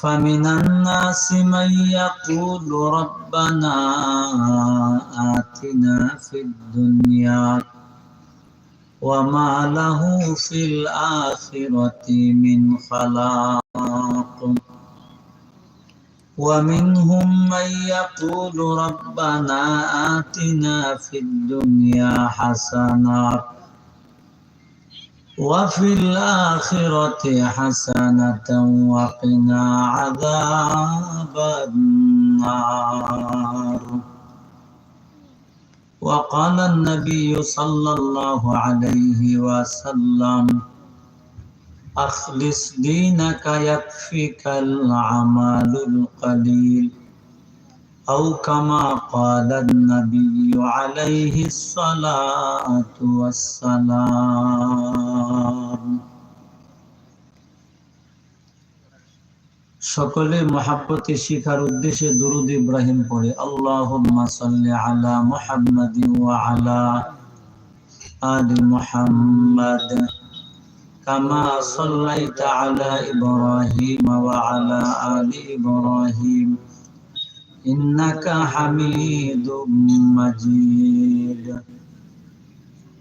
فمن الناس من يقول ربنا آتنا في الدنيا وما له في الآخرة من خلاق ومنهم من يقول ربنا آتنا في الدنيا حسنة وفي الآخرة حسنة وقنا عذاب النار. وقال النبي صلى الله عليه وسلم أخلص دينك يكفيك العمل القليل أو كما قال النبي عليه الصلاة والسلام. সকলে মহাব্বতে শিখার উদ্দেশ্যে দুরুদ ইব্রাহিম পড়ে। আল্লাহুম্মা সাল্লি আলা মুহাম্মাদ ওয়া আলা আলি মুহাম্মাদ কামা সাল্লাইতা আলা ইব্রাহিম ওয়া আলা আলি ইব্রাহিম ইন্নাকা হামিদুম মাজিদ।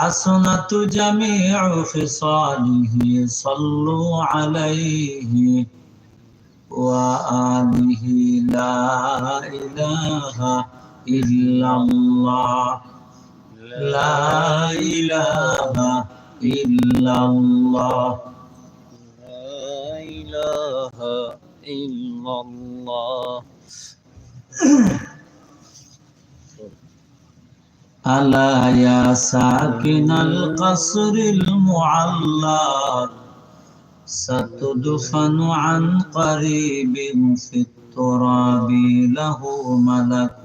حسنة جميع خصاله صلوا عليه وآله لا إله إلا الله لا إله إلا الله لا إله إلا الله. ألا يا ساكن القصر المعلق ستدفن عن قريب في التراب له ملك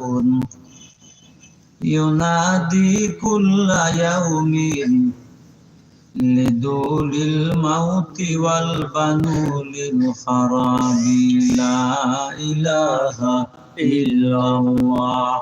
ينادي كل يوم لدول الموت والبنول الخراب. لا إله إلا الله.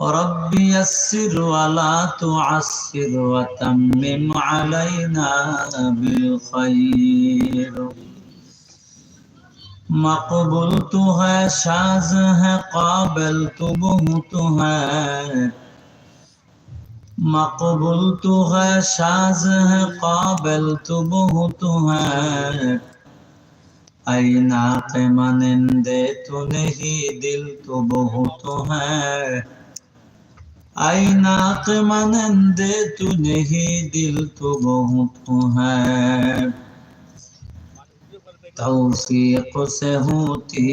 رب يسر ولا تعسر وتمم علينا بالخير مقبول تو ہے شاز ہے قابل تو بہت ہے مقبول تو ہے شاز ہے قابل تو بہت ہے اینا کے منندے تو نہیں دل تو بہت ہے আই মানে দে তু নেহি দিল তো বহুত তৌফিক সে হতি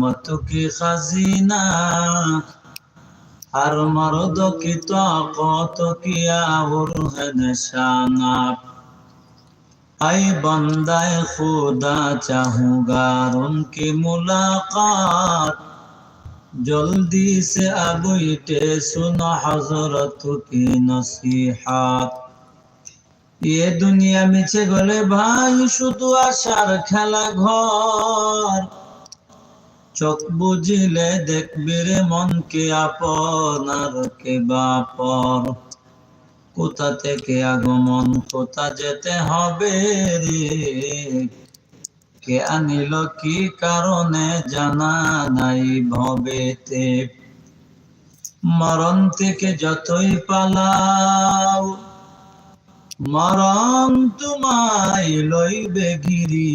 হত কি খাজিনা। আর মরদ কি তাকত কি আউর হেশানা আই বন্দায় খুদা চাহুগা রুন কি মুলাকাত। জলদি সে আগুইটে সুন হজরত কি নসিহাত। এ দুনিয়া মিছে গলে ভাই, শুধু আশার খেলা ঘর। চোখ বুঝিলে দেখবি রে মনকে আপনার কে বাপর কোথা থেকে আগমন, কোথা যেতে হবে রে? কে আনিল কি কারণে জানা নাই ভবেতে? মরণ থেকে যতই পালাও, মরণ তোমায় লইবে গিরি।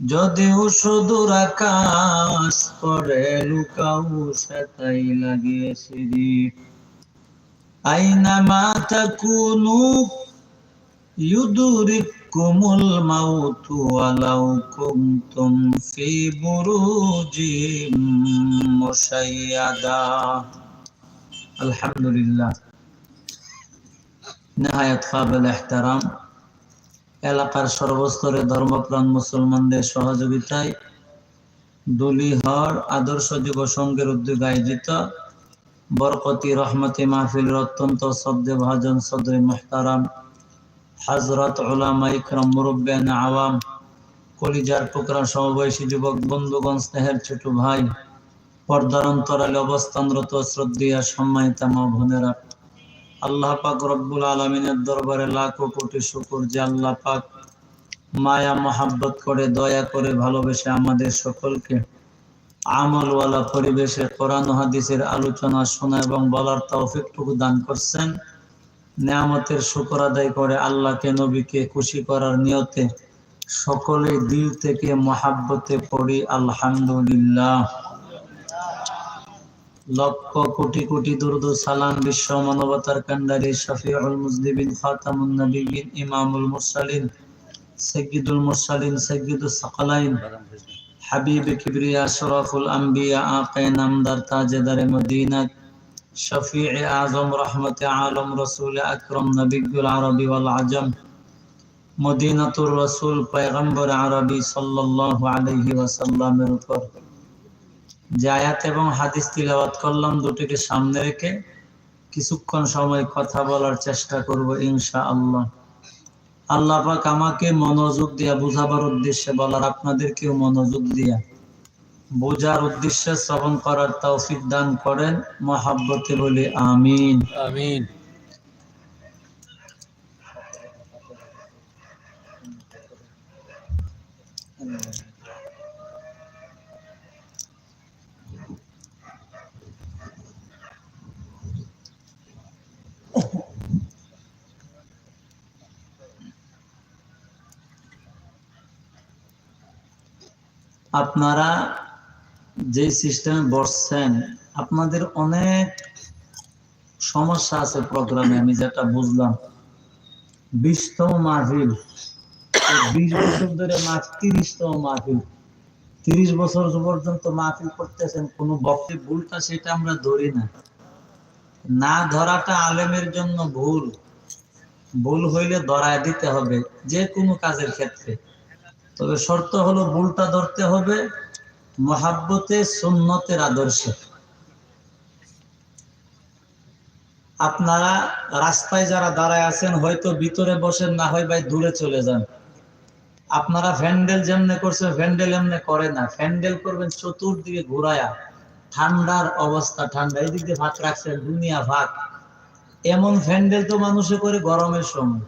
যদিও সুদূর আকাশ করে লুকাও সেটাই লাগে সিঁড়ি। আইনা মাথা কুনু يدرككم الموت ولو كنتم في بروج مشيدة الحمد لله نهاية قابل احترام এলাকার সর্বস্তরে ধর্মপ্রাণ মুসলমানদের সহযোগিতায় দুলিহর আদর্শ যুব সংঘের উদ্যোগে আয়োজিত বরকতি রহমতি মাহফিলের অত্যন্ত শ্রদ্ধে ভাজন সদরে মোহতারাম হজরত ওলামা ইকরাম মুরব্বান আওয়াম, কলিজার টুকরা সমবয়সী যুবক বন্ধুগণ, স্নেহের ছোট ভাই, পর্দার অন্তরালে অবস্থানরত শ্রদ্ধেয়া সম্মানিতা মা বোনেরা, আল্লাহ পাক রব্বুল আলমিনের দরবারে লাখো কোটি শুকুর যে আল্লাহ পাক মায়া, মহাব্বত করে, দয়া করে ভালোবেসে আমাদের সকলকে আমলওয়ালা পরিবেশে কোরআন হাদিসের আলোচনা শোনা এবং বলার তৌফিকটুকু দান করছেন। নিয়ামতের শুকর আদায় করে আল্লাহকে, নবীকে খুশি করার নিয়তে সকলে দিল থেকে মহাব্বতে পড়ি, আলহামদুলিল্লাহ। লক্ষ কোটি কোটি দুরুদ সালাম বিশ্ব মানবতার কান্ডারি শফিউল মুজলিবিন খাতামুন নবিয়িন ইমামুল মুরসালিন সাইয়্যিদুল মুরসালিন সাইয়্যিদুস সাকালাইন, হাবিব কিবরিয়া আশরাফুল আম্বিয়া আকায়ে নামদার তাজেদার, মদিনা শফিع আজম আলম রসুল আকরম আরবি আজম মদিনাতুর রসুল পয়গম্বর আরবি সাল্লাল্লাহু আলাইহি ওয়াসাল্লামের উপর। এবং হাদিস তিলাওয়াত করলাম, দুটিকে সামনে রেখে কিছুক্ষণ সময় কথা বলার চেষ্টা করব ইনশা আল্লাহ আল্লাহ পাক আমাকে মনোযোগ দিয়া বুঝাবার উদ্দেশ্যে বলার, আপনাদেরকেও মনোযোগ দিয়া বোঝার উদ্দেশ্যে শ্রবণ করার তৌফিক দান করেন মহাব্বতে বলে আমিন। আমিন। আপনারা যে সিস্টেমে বসছেন, আপনাদের অনেক সমস্যা আছে প্রোগ্রামে, আমি যেটা বুঝলাম। বিশতম মাহফিল এই বিশ বছর ধরে মাস তিরিশতম মাহফিল। তিরিশ বছর পর্যন্ত মাহফিল করতেছেন, কোন বক্তব্য ভুলটা সেটা আমরা ধরি না। না ধরাটা আলেমের জন্য ভুল। ভুল হইলে ধরায় দিতে হবে, যে কোনো কাজের ক্ষেত্রে। তবে শর্ত হলো ভুলটা ধরতে হবে মহাব্বতে সুন্নতের আদর্শে। আপনারা রাস্তায় যারা দাঁড়ায় আছেন, হয়তো ভিতরে বসেন, না হয় ভাই দূরে চলে যান। আপনারা ফ্যান্ডেল যেমনে করছে, ফ্যান্ডেল এমনি করে না। ফ্যান্ডেল করবেন চতুর্দিকে ঘুরায়া। ঠান্ডার অবস্থা, ঠান্ডা। এদিক দিয়ে ভাত রাখছেন, দুনিয়া ভাত। এমন ফ্যান্ডেল তো মানুষে করে গরমের সময়।